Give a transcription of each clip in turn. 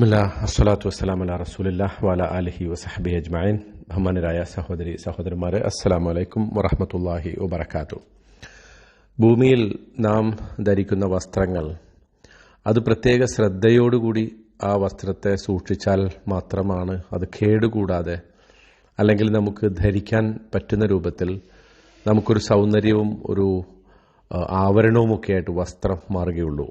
ബിസ്മില്ല അസ്സലാത്തു വസ്സലാം അല റസൂലില്ല വാല അലഹി വസഹബി അജ്മൈൻ ബഹുമാനരായ സഹോദരി സഹോദരന്മാരെ അസ്സലാമു അലൈക്കും വറഹമത്തല്ലാഹി വബർക്കാത്തു ഭൂമിയിൽ നാം ധരിക്കുന്ന വസ്ത്രങ്ങൾ അത് പ്രത്യേക ശ്രദ്ധയോടുകൂടി ആ വസ്ത്രത്തെ സൂക്ഷിച്ചാൽ മാത്രമാണ് അത് കേടുകൂടാതെ അല്ലെങ്കിൽ നമുക്ക് ധരിക്കാൻ പറ്റുന്ന രൂപത്തിൽ നമുക്കൊരു സൗന്ദര്യവും ഒരു ആവരണവും ആവരണവുമൊക്കെ ആയിട്ട് വസ്ത്രം മാറുകയുള്ളൂ.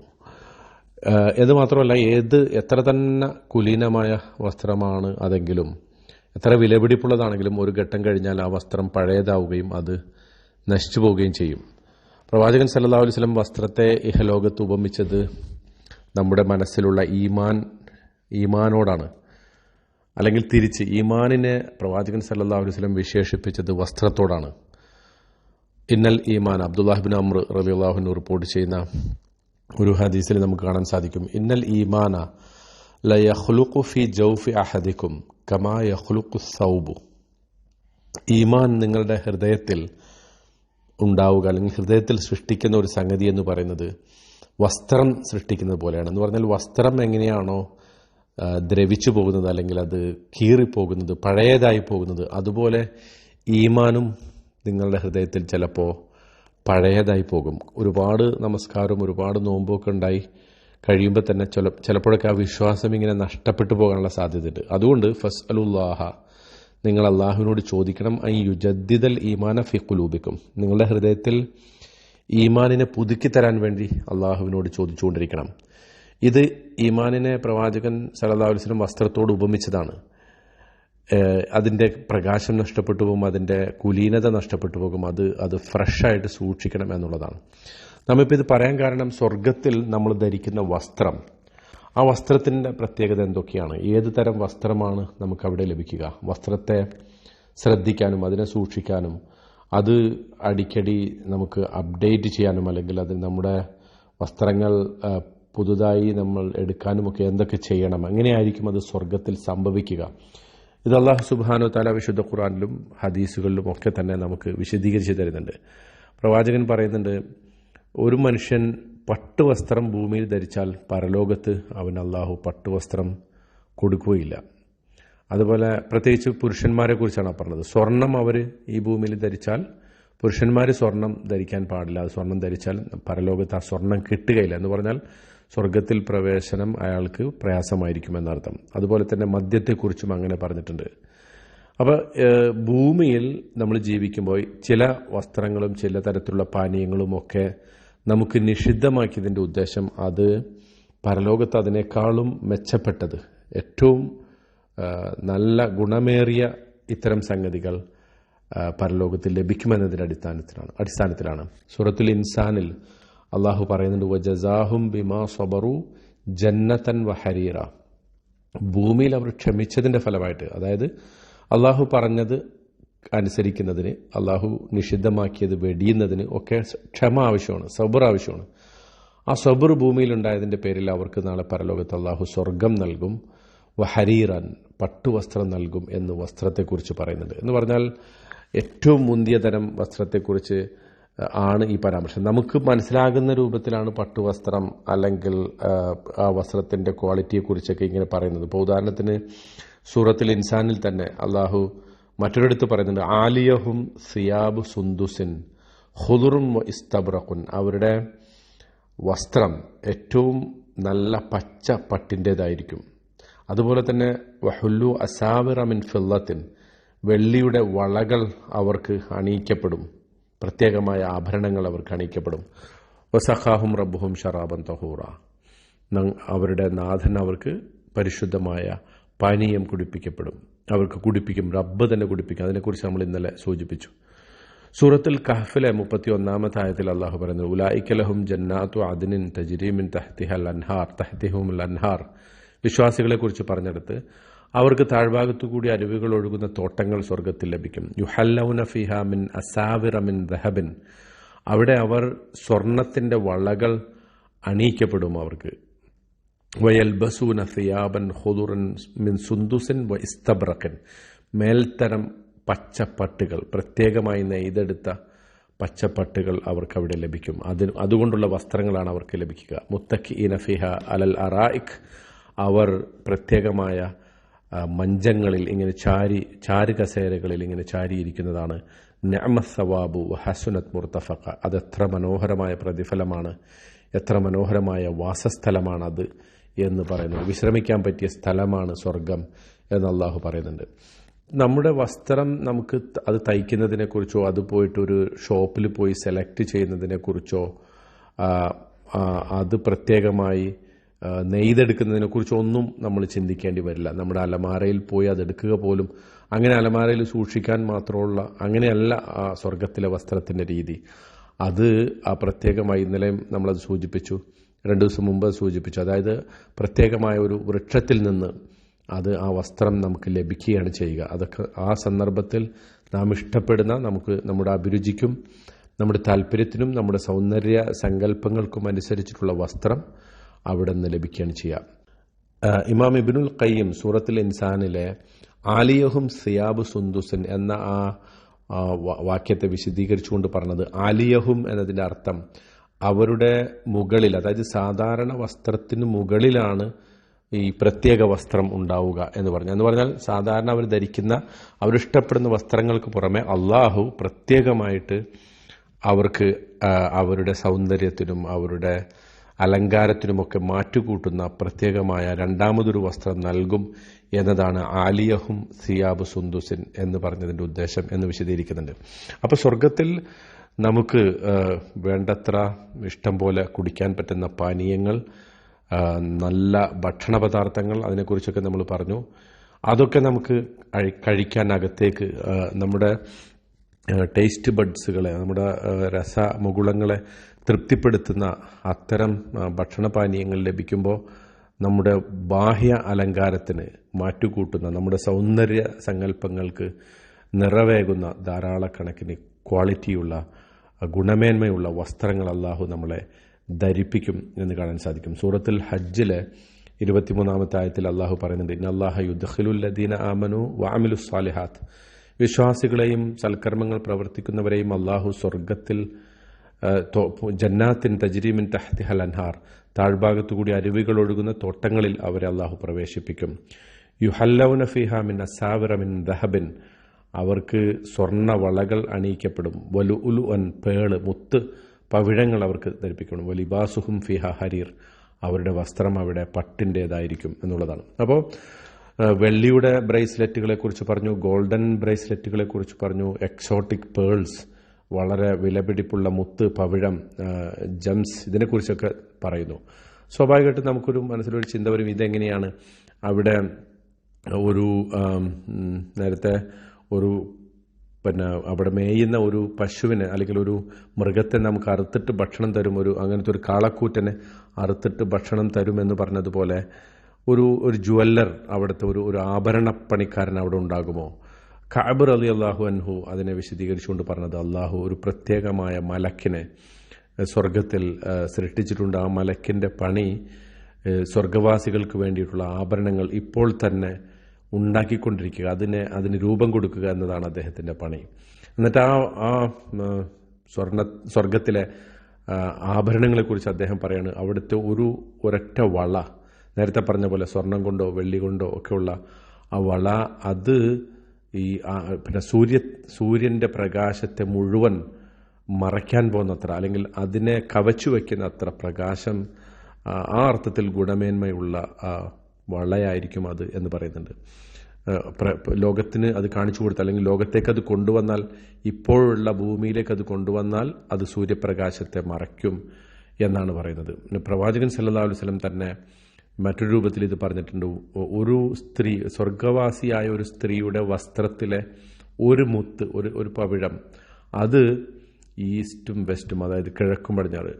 ഇത് മാത്രമല്ല ഏത് എത്ര തന്നെ കുലീനമായ വസ്ത്രമാണ് അതെങ്കിലും എത്ര വിലപിടിപ്പുള്ളതാണെങ്കിലും ഒരു ഘട്ടം കഴിഞ്ഞാൽ ആ വസ്ത്രം പഴയതാവുകയും അത് നശിച്ചു പോവുകയും ചെയ്യും. പ്രവാചകൻ സല്ലാ അലൈഹി വസല്ലം വസ്ത്രത്തെ ഇഹലോകത്ത് ഉപമിച്ചത് നമ്മുടെ മനസ്സിലുള്ള ഈമാൻ ഈമാനോടാണ്. അല്ലെങ്കിൽ തിരിച്ച് ഈമാനിനെ പ്രവാചകൻ സല്ലാ അലൈഹി വസല്ലം വിശേഷിപ്പിച്ചത് വസ്ത്രത്തോടാണ്. ഇന്നൽ ഈമാൻ അബ്ദുല്ലാഹിബിൻ അമ്ര റലിയുള്ളാഹുവിന് റിപ്പോർട്ട് ചെയ്യുന്ന ഒരു ഹദീസിൽ നമുക്ക് കാണാൻ സാധിക്കും. ഇന്നൽ ഈമാന ലയഹ്ലുഖു ഫി ജൗഫി അഹദിക്കും കമാ യഹ്ലുഖു സൗബു. ഈമാൻ നിങ്ങളുടെ ഹൃദയത്തിൽ ഉണ്ടാവുക അല്ലെങ്കിൽ ഹൃദയത്തിൽ സൃഷ്ടിക്കുന്ന ഒരു സംഗതി എന്ന് പറയുന്നത് വസ്ത്രം സൃഷ്ടിക്കുന്നത് പോലെയാണ്. എന്ന് പറഞ്ഞാൽ വസ്ത്രം എങ്ങനെയാണോ ദ്രവിച്ചു പോകുന്നത് അല്ലെങ്കിൽ അത് കീറിപ്പോകുന്നത് പഴയതായി പോകുന്നത് അതുപോലെ ഈമാനും നിങ്ങളുടെ ഹൃദയത്തിൽ ചിലപ്പോൾ പഴയതായി പോകും. ഒരുപാട് നമസ്കാരവും ഒരുപാട് നോമ്പൊക്കെ ഉണ്ടായി കഴിയുമ്പോൾ തന്നെ ചില ചിലപ്പോഴൊക്കെ ആ വിശ്വാസം ഇങ്ങനെ നഷ്ടപ്പെട്ടു പോകാനുള്ള സാധ്യതയുണ്ട്. അതുകൊണ്ട് ഫസ് അലുല്ലാഹ നിങ്ങൾ അള്ളാഹുവിനോട് ചോദിക്കണം ഐ യുജദ്ദിദൽ ഈമാന ഫിഖുലൂബിക്കും നിങ്ങളുടെ ഹൃദയത്തിൽ ഈമാനിനെ പുതുക്കി തരാൻ വേണ്ടി അള്ളാഹുവിനോട് ചോദിച്ചുകൊണ്ടിരിക്കണം. ഇത് ഈമാനിനെ പ്രവാചകൻ വസല്ലം വസ്ത്രത്തോട് ഉപമിച്ചതാണ്. അതിന്റെ പ്രകാശം നഷ്ടപ്പെട്ടു പോകും അതിന്റെ കുലീനത നഷ്ടപ്പെട്ടു പോകും അത് അത് ഫ്രഷായിട്ട് സൂക്ഷിക്കണം എന്നുള്ളതാണ്. നമ്മിപ്പോൾ ഇത് പറയാൻ കാരണം സ്വർഗത്തിൽ നമ്മൾ ധരിക്കുന്ന വസ്ത്രം. ആ വസ്ത്രത്തിന്റെ പ്രത്യേകത എന്തൊക്കെയാണ്? ഏത് തരം വസ്ത്രമാണ് നമുക്ക് അവിടെ ലഭിക്കുക? വസ്ത്രത്തെ ശ്രദ്ധിക്കാനും അതിനെ സൂക്ഷിക്കാനും അത് അടിക്കടി നമുക്ക് അപ്ഡേറ്റ് ചെയ്യാനും അല്ലെങ്കിൽ അത് നമ്മുടെ വസ്ത്രങ്ങൾ പുതുതായി നമ്മൾ എടുക്കാനുമൊക്കെ എന്തൊക്കെ ചെയ്യണം എങ്ങനെയായിരിക്കും അത് സ്വർഗത്തിൽ സംഭവിക്കുക? ഇത് അള്ളാഹു സുബാനു താല വിശുദ്ധ ഖുറാനിലും ഹദീസുകളിലും ഒക്കെ തന്നെ നമുക്ക് വിശദീകരിച്ച് തരുന്നുണ്ട്. പ്രവാചകൻ പറയുന്നുണ്ട് ഒരു മനുഷ്യൻ പട്ടുവസ്ത്രം ഭൂമിയിൽ ധരിച്ചാൽ പരലോകത്ത് അവൻ അള്ളാഹു പട്ടുവസ്ത്രം കൊടുക്കുകയില്ല. അതുപോലെ പ്രത്യേകിച്ച് പുരുഷന്മാരെ കുറിച്ചാണ് പറഞ്ഞത്. സ്വർണം അവർ ഈ ഭൂമിയിൽ ധരിച്ചാൽ പുരുഷന്മാർ സ്വർണം ധരിക്കാൻ പാടില്ല. സ്വർണം ധരിച്ചാൽ പരലോകത്ത് ആ സ്വർണം കിട്ടുകയില്ല എന്ന് പറഞ്ഞാൽ സ്വർഗത്തിൽ പ്രവേശനം അയാൾക്ക് പ്രയാസമായിരിക്കും എന്നർത്ഥം അതുപോലെ തന്നെ മദ്യത്തെക്കുറിച്ചും അങ്ങനെ പറഞ്ഞിട്ടുണ്ട്. അപ്പോൾ ഭൂമിയിൽ നമ്മൾ ജീവിക്കുമ്പോൾ ചില വസ്ത്രങ്ങളും ചില തരത്തിലുള്ള പാനീയങ്ങളും ഒക്കെ നമുക്ക് നിഷിദ്ധമാക്കിയതിന്റെ ഉദ്ദേശം അത് പരലോകത്ത് അതിനേക്കാളും മെച്ചപ്പെട്ടത്. ഏറ്റവും നല്ല ഗുണമേറിയ ഇത്തരം സംഗതികൾ പരലോകത്തിൽ ലഭിക്കുമെന്നതിന്റെ അടിസ്ഥാനത്തിലാണ് അടിസ്ഥാനത്തിലാണ്. സൂറത്തുൽ ഇൻസാനിൽ അള്ളാഹു പറയുന്നുണ്ട് വജസാഹും ബിമാ സബറു ജന്നത്തൻ വഹരീറ ഭൂമിയിൽ അവർ ക്ഷമിച്ചതിന്റെ ഫലമായിട്ട് അതായത് അള്ളാഹു പറഞ്ഞത് അനുസരിക്കുന്നതിന് അള്ളാഹു നിഷിദ്ധമാക്കിയത് വെടിയുന്നതിന് ഒക്കെ ക്ഷമ ആവശ്യമാണ് സബർ ആവശ്യമാണ്. ആ സബർ ഭൂമിയിലുണ്ടായതിന്റെ പേരിൽ അവർക്ക് നാളെ പരലോകത്ത് അള്ളാഹു സ്വർഗം നൽകും ഹരീറൻ പട്ടുവസ്ത്രം നൽകും എന്ന് വസ്ത്രത്തെക്കുറിച്ച് പറയുന്നുണ്ട്. എന്ന് പറഞ്ഞാൽ ഏറ്റവും മുന്തിയ തരം വസ്ത്രത്തെക്കുറിച്ച് ആണ് ഈ പരാമർശം. നമുക്ക് മനസ്സിലാകുന്ന രൂപത്തിലാണ് പട്ടുവസ്ത്രം അല്ലെങ്കിൽ ആ, വസ്ത്രത്തിന്റെ ക്വാളിറ്റിയെക്കുറിച്ചൊക്കെ ഇങ്ങനെ പറയുന്നത്. ഇപ്പോൾ ഉദാഹരണത്തിന് സൂറത്തിൽ ഇൻസാനിൽ തന്നെ അള്ളാഹു മറ്റൊരിടത്ത് പറയുന്നുണ്ട് ആലിയഹും സിയാബ് സുന്ദുസിൻ ഹുദുറും ഇസ്തബ്രഖുൻ അവരുടെ വസ്ത്രം ഏറ്റവും നല്ല പച്ച പട്ടിന്റേതായിരിക്കും അതുപോലെ തന്നെ വഹുല്ലു അസാബിറമിൻ ഫില്ലത്തിൻ വെള്ളിയുടെ വളകൾ അവർക്ക് അണിയിക്കപ്പെടും. പ്രത്യേകമായ ആഭരണങ്ങൾ അവർ കാണിക്കപ്പെടും വസഖാഹും റബ്ബുഹും ഷറാബൻ തഹൂറ. അവരുടെ നാഥൻ അവർക്ക് പരിശുദ്ധമായ പാനീയം കുടിപ്പിക്കപ്പെടും. അവർക്ക് കുടിപ്പിക്കും റബ്ബ് തന്നെ കുടിപ്പിക്കും. അതിനെക്കുറിച്ച് നമ്മൾ ഇന്നലെ സൂചിപ്പിച്ചു. സൂറത്തുൽ കഹഫിലെ മുപ്പത്തി ഒന്നാമത്തെ ആയത്തിൽ അള്ളാഹു പറയുന്നത് ഉലായിക്കലഹും ജന്നാത്തു അദിനിൻ തജിരീമിൻ തഹ്തിഹൽ അൻഹാർ. തഹ്തിഹും അൻഹാർ. വിശ്വാസികളെക്കുറിച്ച് പറഞ്ഞെടുത്ത് അവർക്ക് താഴ്ഭാഗത്തു കൂടി അരുവികൾ ഒഴുകുന്ന തോട്ടങ്ങൾ സ്വർഗത്തിൽ ലഭിക്കും. യുഹല്ലൗന ഫിഹ മിൻ അസാവിറമിൻ ദഹബിൻ. അവിടെ അവർ സ്വർണത്തിന്റെ വളകൾ അണിയിക്കപ്പെടും അവർക്ക്. വയൽ വയൽബസൂന സിയാബൻ ഹുദുറൻ മിൻ സുന്ദുസിൻ വ ഇസ്തബ്രക്കൻ മേൽത്തരം പച്ചപ്പട്ടുകൾ പ്രത്യേകമായി നെയ്തെടുത്ത പച്ചപ്പട്ടുകൾ അവർക്ക് അവിടെ ലഭിക്കും. അതിന് അതുകൊണ്ടുള്ള വസ്ത്രങ്ങളാണ് അവർക്ക് ലഭിക്കുക. മുത്തക്കി ഇനഫിഹ അലൽ അറായിഖ് അവർ പ്രത്യേകമായ മഞ്ചങ്ങളിൽ ഇങ്ങനെ ചാരി ചാരു കസേരകളിൽ ഇങ്ങനെ ചാരിയിരിക്കുന്നതാണ്. നഅമസവാബു ഹസുനത് മുർത്തഫക്ക അത് എത്ര മനോഹരമായ പ്രതിഫലമാണ്. എത്ര മനോഹരമായ വാസസ്ഥലമാണത് എന്ന് പറയുന്നത്. വിശ്രമിക്കാൻ പറ്റിയ സ്ഥലമാണ് സ്വർഗം എന്ന് അള്ളാഹു പറയുന്നുണ്ട്. നമ്മുടെ വസ്ത്രം നമുക്ക് അത് തയ്ക്കുന്നതിനെക്കുറിച്ചോ അത് പോയിട്ടൊരു ഷോപ്പിൽ പോയി സെലക്ട് ചെയ്യുന്നതിനെക്കുറിച്ചോ അത് പ്രത്യേകമായി നെയ്തെടുക്കുന്നതിനെ കുറിച്ചൊന്നും നമ്മൾ ചിന്തിക്കേണ്ടി വരില്ല. നമ്മുടെ അലമാരയിൽ പോയി അതെടുക്കുക പോലും അങ്ങനെ അലമാരയിൽ സൂക്ഷിക്കാൻ മാത്രമുള്ള അങ്ങനെയല്ല ആ സ്വർഗത്തിലെ വസ്ത്രത്തിന്റെ രീതി. അത് ആ പ്രത്യേകമായി ഇന്നലെ നമ്മളത് സൂചിപ്പിച്ചു. രണ്ട് ദിവസം മുമ്പ് സൂചിപ്പിച്ചു. അതായത് പ്രത്യേകമായ ഒരു വൃക്ഷത്തിൽ നിന്ന് അത് ആ വസ്ത്രം നമുക്ക് ലഭിക്കുകയാണ് ചെയ്യുക. അതൊക്കെ ആ സന്ദർഭത്തിൽ നാം ഇഷ്ടപ്പെടുന്ന നമുക്ക് നമ്മുടെ അഭിരുചിക്കും നമ്മുടെ താല്പര്യത്തിനും നമ്മുടെ സൗന്ദര്യ സങ്കല്പങ്ങൾക്കും അനുസരിച്ചിട്ടുള്ള വസ്ത്രം അവിടെ നിന്ന് ലഭിക്കുകയാണ് ചെയ്യുക ഇമാം ഇബിനുൽ ഖയ്യം സൂറത്തിൽ ഇൻസാനിലെ ആലിയഹും സിയാബ് സുന്ദുസൻ എന്ന ആ ആ, വാക്യത്തെ വിശദീകരിച്ചുകൊണ്ട് പറഞ്ഞത് ആലിയഹും എന്നതിന്റെ അർത്ഥം അവരുടെ മുകളിൽ അതായത് സാധാരണ വസ്ത്രത്തിന് മുകളിലാണ് ഈ പ്രത്യേക വസ്ത്രം ഉണ്ടാവുക എന്ന് പറഞ്ഞു എന്ന് പറഞ്ഞാൽ സാധാരണ അവർ ധരിക്കുന്ന അവരിഷ്ടപ്പെടുന്ന വസ്ത്രങ്ങൾക്ക് പുറമെ അള്ളാഹു പ്രത്യേകമായിട്ട് അവർക്ക് അവരുടെ സൗന്ദര്യത്തിനും അവരുടെ അലങ്കാരത്തിനുമൊക്കെ മാറ്റുകൂട്ടുന്ന പ്രത്യേകമായ രണ്ടാമതൊരു വസ്ത്രം നൽകും എന്നതാണ് ആലിയഹും സിയാബ് സുന്ദുസിൻ എന്ന് പറഞ്ഞതിന്റെ ഉദ്ദേശം എന്ന് വിശദീകരിക്കുന്നുണ്ട്. അപ്പോൾ സ്വർഗത്തിൽ നമുക്ക് വേണ്ടത്ര ഇഷ്ടം പോലെ കുടിക്കാൻ പറ്റുന്ന പാനീയങ്ങൾ നല്ല ഭക്ഷണ പദാർത്ഥങ്ങൾ അതിനെക്കുറിച്ചൊക്കെ നമ്മൾ പറഞ്ഞു. അതൊക്കെ നമുക്ക് കഴിക്കാനകത്തേക്ക് നമ്മുടെ ടേസ്റ്റ് ബഡ്സുകളെ നമ്മുടെ രസമുകുളങ്ങളെ തൃപ്തിപ്പെടുത്തുന്ന അത്തരം ഭക്ഷണപാനീയങ്ങൾ ലഭിക്കുമ്പോൾ നമ്മുടെ ബാഹ്യ അലങ്കാരത്തിന് മാറ്റുകൂട്ടുന്ന നമ്മുടെ സൗന്ദര്യ സങ്കല്പങ്ങൾക്ക് നിറവേകുന്ന ധാരാളക്കണക്കിന് ക്വാളിറ്റിയുള്ള ഗുണമേന്മയുള്ള വസ്ത്രങ്ങൾ അള്ളാഹു നമ്മളെ ധരിപ്പിക്കും എന്ന് കാണാൻ സാധിക്കും. സൂറത്തിൽ ഹജ്ജിലെ ഇരുപത്തിമൂന്നാമത്തെ ആയത്തിൽ അള്ളാഹു പറയുന്നുണ്ട് ഇന്നല്ലാഹ യുദ്ഖിലുല്ലദീന ആമനു വാമിലു സാലിഹാത്ത് വിശ്വാസികളെയും സൽക്കർമ്മങ്ങൾ പ്രവർത്തിക്കുന്നവരെയും അള്ളാഹു സ്വർഗത്തിൽ ജന്നാത്തിൻ തജ്രീമിൻ തഹ്തിഹൽ അൻഹാർ. താഴ്ഭാഗത്തുകൂടി അരുവികൾ ഒഴുകുന്ന തോട്ടങ്ങളിൽ അവരെ അള്ളാഹു പ്രവേശിപ്പിക്കും. യുഹല്ലൗന ഫിഹ മിൻ അസാവിറ മിൻ ദഹബിൻ. അവർക്ക് സ്വർണ വളകൾ അണിയിക്കപ്പെടും. വലു ഉലു അൻ പേൾ മുത്ത് പവിഴങ്ങൾ അവർക്ക് ധരിപ്പിക്കണം. വലിബാസുഹും ഫിഹ ഹരീർ. അവരുടെ വസ്ത്രം അവിടെ പട്ടിന്റേതായിരിക്കും എന്നുള്ളതാണ്. അപ്പോൾ വെള്ളിയുടെ ബ്രേസ്ലെറ്റുകളെ കുറിച്ച് പറഞ്ഞു ഗോൾഡൻ ബ്രേസ്ലെറ്റുകളെ കുറിച്ച് പറഞ്ഞു എക്സോട്ടിക് പേൾസ് വളരെ വിലപിടിപ്പുള്ള മുത്ത് പവിഴം ജംസ് ഇതിനെക്കുറിച്ചൊക്കെ പറയുന്നു. സ്വാഭാവികമായിട്ടും നമുക്കൊരു മനസ്സിലൊരു ചിന്ത വരും ഇതെങ്ങനെയാണ് അവിടെ ഒരു നേരത്തെ ഒരു പിന്നെ അവിടെ മേയുന്ന ഒരു പശുവിനെ അല്ലെങ്കിൽ ഒരു മൃഗത്തെ നമുക്ക് അറുത്തിട്ട് ഭക്ഷണം തരും ഒരു അങ്ങനത്തെ ഒരു കാളക്കൂറ്റനെ അറുത്തിട്ട് ഭക്ഷണം തരുമെന്ന് പറഞ്ഞതുപോലെ ഒരു ഒരു ജുവല്ലർ അവിടുത്തെ ഒരു ഒരു ആഭരണ പണിക്കാരൻ അവിടെ ഉണ്ടാകുമോ? കാബർ അലി അള്ളാഹു അൻഹു അതിനെ വിശദീകരിച്ചുകൊണ്ട് പറഞ്ഞത് അള്ളാഹു ഒരു പ്രത്യേകമായ മലക്കിനെ സ്വർഗത്തിൽ സൃഷ്ടിച്ചിട്ടുണ്ട്. ആ മലക്കിന്റെ പണി സ്വർഗവാസികൾക്ക് വേണ്ടിയിട്ടുള്ള ആഭരണങ്ങൾ ഇപ്പോൾ തന്നെ ഉണ്ടാക്കിക്കൊണ്ടിരിക്കുക. അതിനെ അതിന് രൂപം കൊടുക്കുക എന്നതാണ് അദ്ദേഹത്തിന്റെ പണി. എന്നിട്ട് ആ ആ സ്വർണ സ്വർഗത്തിലെ ആഭരണങ്ങളെക്കുറിച്ച് അദ്ദേഹം പറയാണ് അവിടുത്തെ ഒരു ഒരൊറ്റ വള നേരത്തെ പറഞ്ഞ പോലെ സ്വർണം കൊണ്ടോ വെള്ളി കൊണ്ടോ ഒക്കെയുള്ള ആ വള അത് ഈ പിന്നെ സൂര്യ സൂര്യന്റെ പ്രകാശത്തെ മുഴുവൻ മറയ്ക്കാൻ പോകുന്നത്ര അല്ലെങ്കിൽ അതിനെ കവച്ചു വയ്ക്കുന്ന അത്ര പ്രകാശം ആ, അർത്ഥത്തിൽ ഗുണമേന്മയുള്ള വളയായിരിക്കും അത് എന്ന് പറയുന്നുണ്ട്. ലോകത്തിന് അത് കാണിച്ചു കൊടുത്താൽ അല്ലെങ്കിൽ ലോകത്തേക്ക് അത് കൊണ്ടുവന്നാൽ ഇപ്പോഴുള്ള ഭൂമിയിലേക്ക് അത് കൊണ്ടുവന്നാൽ അത് സൂര്യപ്രകാശത്തെ മറയ്ക്കും എന്നാണ് പറയുന്നത്. പ്രവാചകൻ സല്ലാ അലൈഹി വസല്ലം തന്നെ മറ്റൊരു രൂപത്തിൽ ഇത് പറഞ്ഞിട്ടുണ്ട്. ഒരു സ്ത്രീ സ്വർഗവാസിയായ ഒരു സ്ത്രീയുടെ വസ്ത്രത്തിലെ ഒരു മുത്ത് ഒരു ഒരു പവിഴം. അത് ഈസ്റ്റും വെസ്റ്റും അതായത് കിഴക്കും പടിഞ്ഞാറ്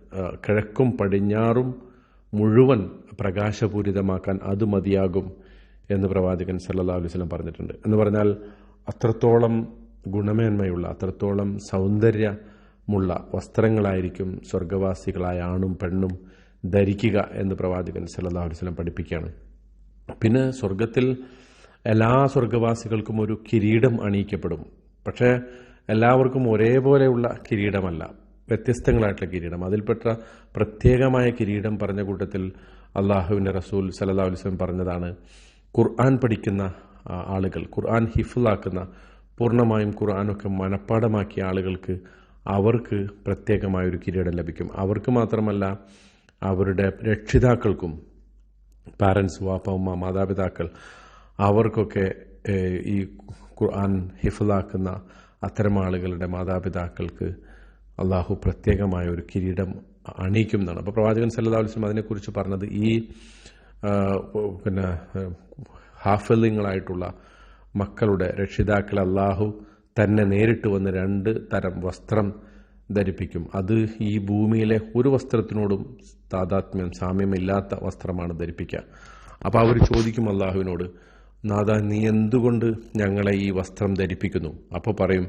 കിഴക്കും പടിഞ്ഞാറും മുഴുവൻ പ്രകാശപൂരിതമാക്കാൻ അത് മതിയാകും എന്ന് പ്രവാചകൻ സല്ലല്ലാഹു അലൈഹി വസല്ലം പറഞ്ഞിട്ടുണ്ട്. എന്ന് പറഞ്ഞാൽ അത്രത്തോളം ഗുണമേന്മയുള്ള അത്രത്തോളം സൗന്ദര്യമുള്ള വസ്ത്രങ്ങളായിരിക്കും സ്വർഗവാസികളായ ആണും പെണ്ണും ധരിക്കുക എന്ന് പ്രവാചകൻ സല്ലല്ലാഹു അലൈഹി വസല്ലം പഠിപ്പിക്കുകയാണ്. പിന്നെ സ്വർഗത്തിൽ എല്ലാ സ്വർഗവാസികൾക്കും ഒരു കിരീടം അണിയിക്കപ്പെടും. പക്ഷേ എല്ലാവർക്കും ഒരേപോലെയുള്ള കിരീടമല്ല. വ്യത്യസ്തങ്ങളായിട്ടുള്ള കിരീടം. അതിൽപ്പെട്ട പ്രത്യേകമായ കിരീടം പറഞ്ഞ കൂട്ടത്തിൽ അള്ളാഹുവിന്റെ റസൂൽ സല്ലാ അലുസ്ലം പറഞ്ഞതാണ് ഖുർആൻ പഠിക്കുന്ന ആളുകൾ ഖുർആൻ ഹിഫിലാക്കുന്ന പൂർണമായും ഖുർആനൊക്കെ മനഃപ്പാടമാക്കിയ ആളുകൾക്ക് അവർക്ക് പ്രത്യേകമായ ഒരു കിരീടം ലഭിക്കും. അവർക്ക് മാത്രമല്ല അവരുടെ രക്ഷിതാക്കൾക്കും പാരൻസ് വാപ്പ ഉമ്മ മാതാപിതാക്കൾ അവർക്കൊക്കെ ഈ ഖുർആൻ ഹിഫിലാക്കുന്ന അത്തരം ആളുകളുടെ മാതാപിതാക്കൾക്ക് അള്ളാഹു പ്രത്യേകമായ ഒരു കിരീടം അണിയിക്കും എന്നാണ്. അപ്പോൾ പ്രവാചകൻ വസല്ലം അതിനെക്കുറിച്ച് പറഞ്ഞത് ഈ പിന്നെ ഹാഫലിങ്ങളായിട്ടുള്ള മക്കളുടെ രക്ഷിതാക്കൾ അള്ളാഹു തന്നെ നേരിട്ട് വന്ന് രണ്ട് തരം വസ്ത്രം ധരിപ്പിക്കും. അത് ഈ ഭൂമിയിലെ ഒരു വസ്ത്രത്തിനോടും താതാത്മ്യം സാമ്യമില്ലാത്ത വസ്ത്രമാണ് ധരിപ്പിക്കുക. അപ്പോൾ അവർ ചോദിക്കും അള്ളാഹുവിനോട് നാഥ നീ എന്തുകൊണ്ട് ഞങ്ങളെ ഈ വസ്ത്രം ധരിപ്പിക്കുന്നു? അപ്പോൾ പറയും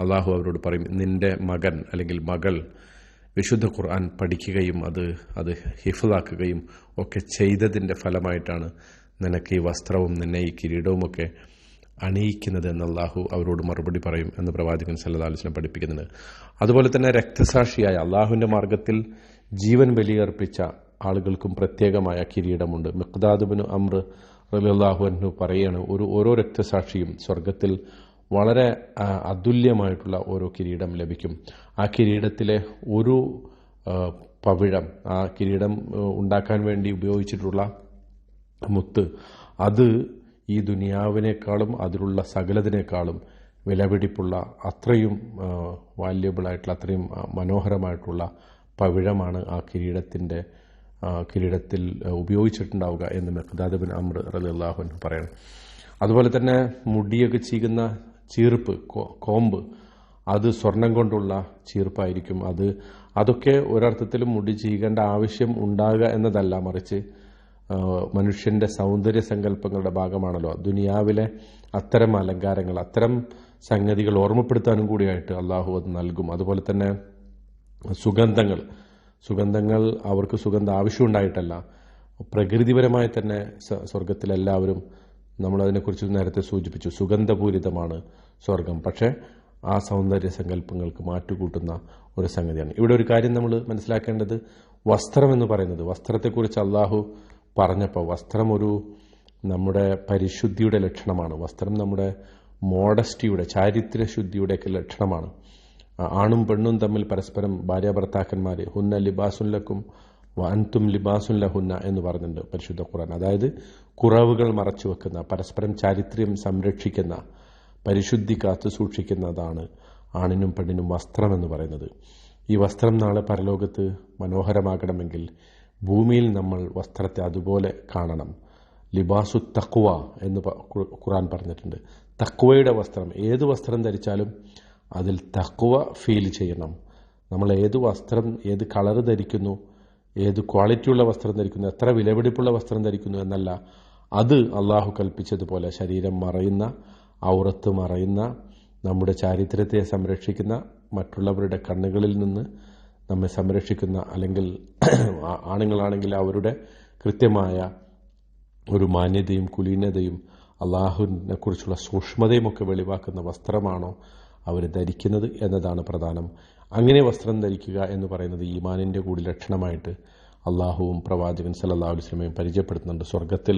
അള്ളാഹു അവരോട് പറയും നിന്റെ മകൻ അല്ലെങ്കിൽ മകൾ വിശുദ്ധ ഖുർആൻ പഠിക്കുകയും അത് അത് ഹിഫിലാക്കുകയും ഒക്കെ ചെയ്തതിന്റെ ഫലമായിട്ടാണ് നിനക്ക് ഈ വസ്ത്രവും നിന്നെ ഈ കിരീടവുമൊക്കെ അണിയിക്കുന്നത് എന്ന് അള്ളാഹു അവരോട് മറുപടി പറയും എന്ന് പ്രവാചകൻ സല്ലാ അലൈഹി വസല്ലം പഠിപ്പിക്കുന്നുണ്ട്. അതുപോലെ തന്നെ രക്തസാക്ഷിയായ അള്ളാഹുവിന്റെ മാർഗത്തിൽ ജീവൻ ബലിയർപ്പിച്ച ആളുകൾക്കും പ്രത്യേകമായ കിരീടമുണ്ട്. മിഖ്ദാദുബിന് അമ്ര റലിയല്ലാഹു അൻഹു പറയാണ് ഒരു ഓരോ രക്തസാക്ഷിയും സ്വർഗത്തിൽ വളരെ അതുല്യമായിട്ടുള്ള ഓരോ കിരീടം ലഭിക്കും. ആ കിരീടത്തിലെ ഒരു പവിഴം ആ കിരീടം ഉണ്ടാക്കാൻ വേണ്ടി ഉപയോഗിച്ചിട്ടുള്ള മുത്ത് അത് ഈ ദുനിയാവിനേക്കാളും അതിലുള്ള സകലതിനേക്കാളും വിലപിടിപ്പുള്ള അത്രയും വാല്യബിളായിട്ടുള്ള അത്രയും മനോഹരമായിട്ടുള്ള പവിഴമാണ് ആ കിരീടത്തിന്റെ കിരീടത്തിൽ ഉപയോഗിച്ചിട്ടുണ്ടാവുക എന്ന് മെഖ്ദാദ് ബിൻ അമ്ര റലിള്ളാഹുൻ പറയണം. അതുപോലെ തന്നെ മുടിയൊക്കെ ചീകുന്ന ചീർപ്പ് കോമ്പ് അത് സ്വർണം കൊണ്ടുള്ള ചീർപ്പായിരിക്കും. അത് അതൊക്കെ ഒരർത്ഥത്തിലും മുടി ചീകേണ്ട ആവശ്യം ഉണ്ടാകുക എന്നതല്ല മറിച്ച് മനുഷ്യന്റെ സൗന്ദര്യ സങ്കല്പങ്ങളുടെ ഭാഗമാണല്ലോ. ദുനിയാവിലെ അത്തരം അലങ്കാരങ്ങൾ അത്തരം സംഗതികൾ ഓർമ്മപ്പെടുത്താനും കൂടിയായിട്ട് അള്ളാഹു അത് നൽകും. അതുപോലെ തന്നെ സുഗന്ധങ്ങൾ. സുഗന്ധങ്ങൾ അവർക്ക് സുഗന്ധ ആവശ്യമുണ്ടായിട്ടല്ല. പ്രകൃതിപരമായി തന്നെ സ്വർഗത്തിലെല്ലാവരും നമ്മൾ അതിനെക്കുറിച്ച് നേരത്തെ സൂചിപ്പിച്ചു. സുഗന്ധപൂരിതമാണ് സ്വർഗം പക്ഷേ ആ സൗന്ദര്യ സങ്കല്പങ്ങൾക്ക് മാറ്റുകൂട്ടുന്ന ഒരു സംഗതിയാണ്. ഇവിടെ ഒരു കാര്യം നമ്മൾ മനസ്സിലാക്കേണ്ടത് വസ്ത്രം എന്ന് പറയുന്നത്. വസ്ത്രത്തെക്കുറിച്ച് അള്ളാഹു പറഞ്ഞപ്പോൾ വസ്ത്രം ഒരു നമ്മുടെ പരിശുദ്ധിയുടെ ലക്ഷണമാണ്. വസ്ത്രം നമ്മുടെ മോഡസ്റ്റിയുടെ ചാരിത്ര ശുദ്ധിയുടെയൊക്കെ ലക്ഷണമാണ് ആണും പെണ്ണും തമ്മിൽ പരസ്പരം ഭാര്യ ഭർത്താക്കന്മാർ ഹുന്ന ലിബാസുല്ലക്കും അൻതും ലിബാസുല്ല ഹുന്ന എന്ന് പറഞ്ഞിട്ടുണ്ട് പരിശുദ്ധ ഖുർആൻ. അതായത് കുറവുകൾ മറച്ചു വെക്കുന്ന പരസ്പരം ചാരിത്രം സംരക്ഷിക്കുന്ന പരിശുദ്ധി കാത്തു സൂക്ഷിക്കുന്നതാണ് ആണിനും പെണ്ണിനും വസ്ത്രം എന്ന് പറയുന്നത്. ഈ വസ്ത്രം നാളെ പരലോകത്ത് മനോഹരമാകണമെങ്കിൽ ഭൂമിയിൽ നമ്മൾ വസ്ത്രത്തെ അതുപോലെ കാണണം. ലിബാസു തക്വ എന്ന് ഖുറാൻ പറഞ്ഞിട്ടുണ്ട്. തക്വയുടെ വസ്ത്രം ഏത് വസ്ത്രം ധരിച്ചാലും അതിൽ തക്വ ഫീൽ ചെയ്യണം. നമ്മൾ ഏത് വസ്ത്രം ഏത് കളർ ധരിക്കുന്നു ഏത് ക്വാളിറ്റിയുള്ള വസ്ത്രം ധരിക്കുന്നു എത്ര വിലപിടിപ്പുള്ള വസ്ത്രം ധരിക്കുന്നു എന്നല്ല അത് അള്ളാഹു കൽപ്പിച്ചതുപോലെ ശരീരം മറയുന്ന ഔറത്ത് മറയുന്ന നമ്മുടെ ചാരിത്രത്തെ സംരക്ഷിക്കുന്ന മറ്റുള്ളവരുടെ കണ്ണുകളിൽ നിന്ന് നമ്മെ സംരക്ഷിക്കുന്ന അല്ലെങ്കിൽ ആണുങ്ങളാണെങ്കിൽ അവരുടെ കൃത്യമായ ഒരു മാന്യതയും കുലീനതയും അള്ളാഹുവിനെ കുറിച്ചുള്ള സൂക്ഷ്മതയും ഒക്കെ വെളിവാക്കുന്ന വസ്ത്രമാണോ അവർ ധരിക്കുന്നത് എന്നതാണ് പ്രധാനം. അങ്ങനെ വസ്ത്രം ധരിക്കുക എന്ന് പറയുന്നത് ഈമാനിന്റെ കൂടി ലക്ഷണമായിട്ട് അള്ളാഹുവും പ്രവാചകൻ സല്ലല്ലാഹു അലൈഹി വസല്ലമയും പരിചയപ്പെടുത്തുന്നുണ്ട്. സ്വർഗത്തിൽ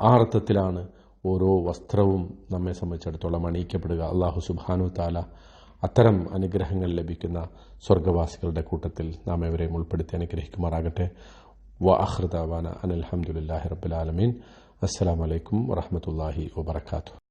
ആ അർത്ഥത്തിലാണ് ഓരോ വസ്ത്രവും നമ്മെ സംബന്ധിച്ചിടത്തോളം അണിയിക്കപ്പെടുക. അള്ളാഹു സുബാനു താല അത്തരം അനുഗ്രഹങ്ങൾ ലഭിക്കുന്ന സ്വർഗവാസികളുടെ കൂട്ടത്തിൽ നാം എവരെയും ഉൾപ്പെടുത്തി അനുഗ്രഹിക്കുമാറാകട്ടെ. വ അഹ്ദാവാന അനൽഹമുല്ലാഹി റബ്ബുലാലമീൻ അസ്സാം വലൈക്കും വറഹമത്തല്ലാഹി വാത്തു